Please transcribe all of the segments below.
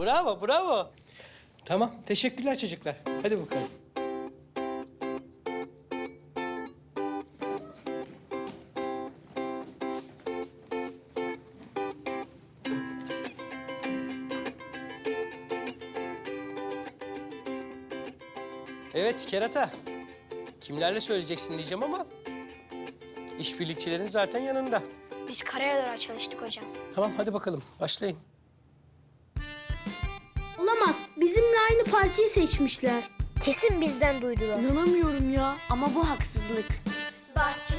Bravo, bravo. Tamam, teşekkürler çocuklar. Hadi bakalım. Evet Kerata. Kimlerle söyleyeceksin diyeceğim ama işbirlikçilerin zaten yanında. Biz karayalara çalıştık hocam. Tamam hadi bakalım başlayın bizimle aynı partiyi seçmişler. Kesin bizden duydular. İnanamıyorum ya ama bu haksızlık. Bahçe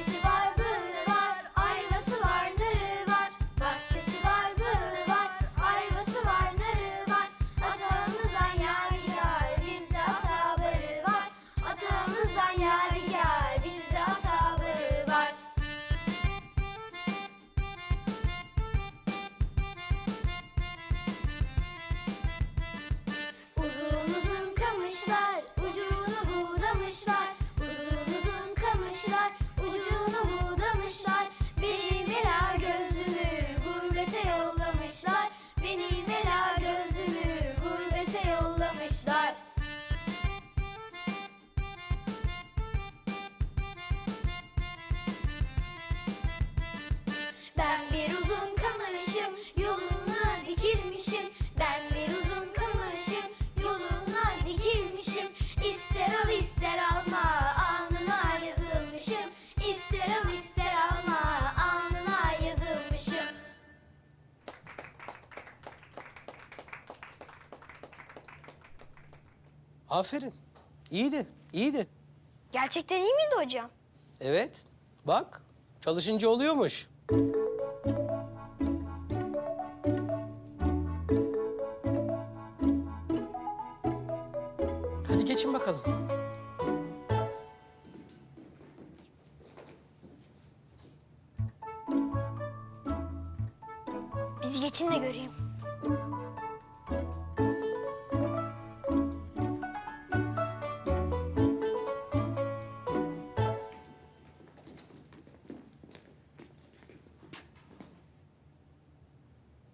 Aferin. İyiydi, iyiydi. Gerçekten iyi miydi hocam? Evet. Bak, çalışınca oluyormuş. Hadi geçin bakalım. Bizi geçin de göreyim.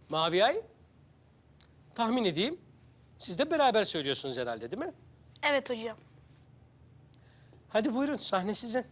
Mavi ay. Tahmin edeyim. Siz de beraber söylüyorsunuz herhalde değil mi? Evet hocam. Hadi buyurun sahne sizin.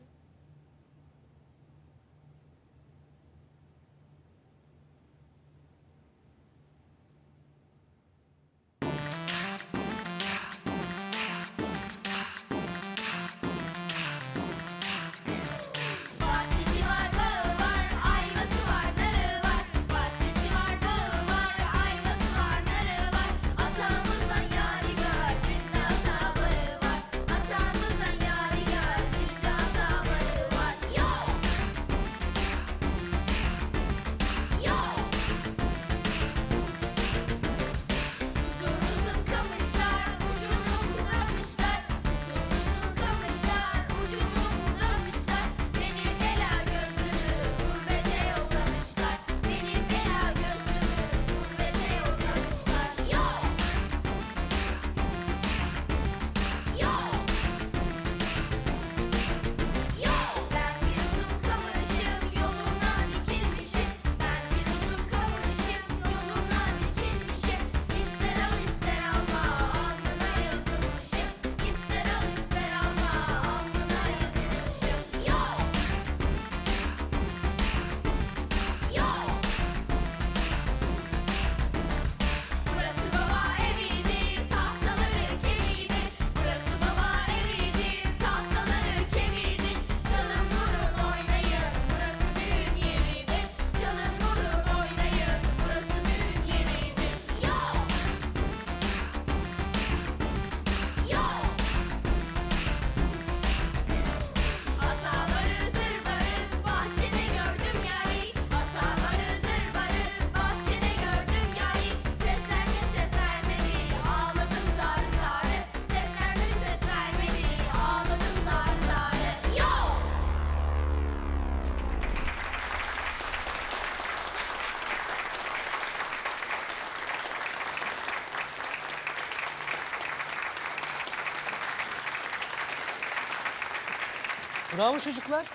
Bravo çocuklar.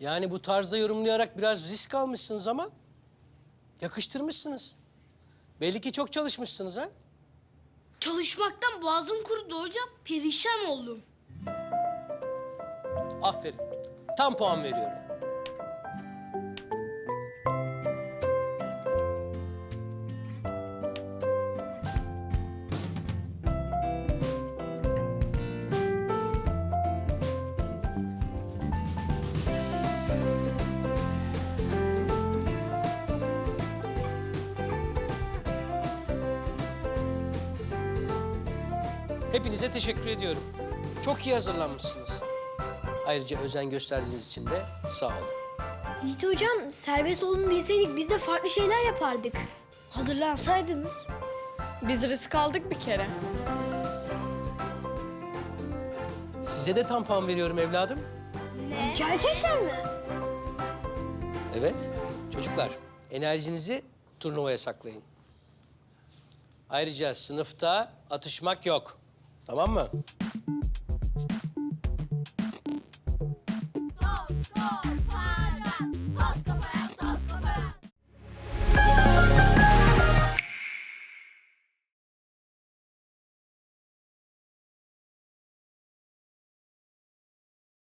Yani bu tarzda yorumlayarak biraz risk almışsınız ama yakıştırmışsınız. Belli ki çok çalışmışsınız ha? Çalışmaktan boğazım kurudu hocam. Perişan oldum. Aferin. Tam puan veriyorum. Hepinize teşekkür ediyorum. Çok iyi hazırlanmışsınız. Ayrıca özen gösterdiğiniz için de sağ olun. Yiğit hocam serbest olduğunu bilseydik biz de farklı şeyler yapardık. Hazırlansaydınız. Biz risk aldık bir kere. Size de tam puan veriyorum evladım. Gerçekten mi? Evet. Çocuklar, enerjinizi turnuvaya saklayın. Ayrıca sınıfta atışmak yok. Tamam mı?